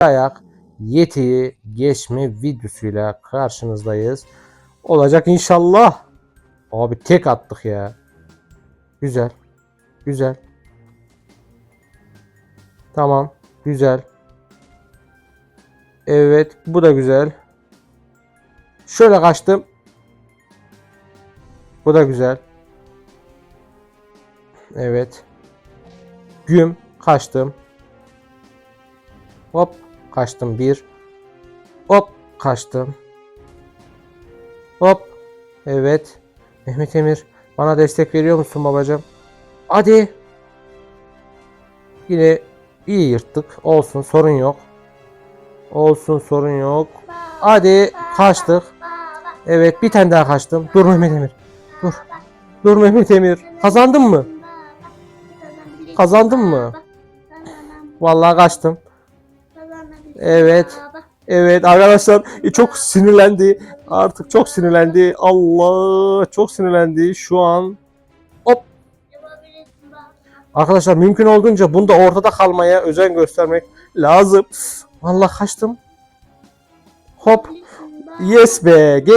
ayak Yeti'yi geçme videosuyla karşınızdayız. Olacak inşallah. Abi tek attık ya. Güzel. Güzel. Tamam. Güzel. Evet. Bu da güzel. Şöyle kaçtım. Bu da güzel. Evet. Güm. Kaçtım. Hop. Kaçtım. Bir. Hop. Kaçtım. Hop. Evet. Mehmet Emir. Bana destek veriyor musun babacığım? Hadi. Yine iyi yırttık. Olsun sorun yok. Olsun sorun yok. Hadi kaçtık. Evet bir tane daha kaçtım. Dur Mehmet Emir. Dur. Dur Mehmet Emir. Kazandın mı? Kazandın mı? Vallahi kaçtım. Evet. Evet arkadaşlar e, çok sinirlendi. Artık çok sinirlendi. Allah çok sinirlendi. Şu an hop Arkadaşlar mümkün olduğunca bunda ortada kalmaya özen göstermek lazım. Vallahi kaçtım. Hop. Yes be.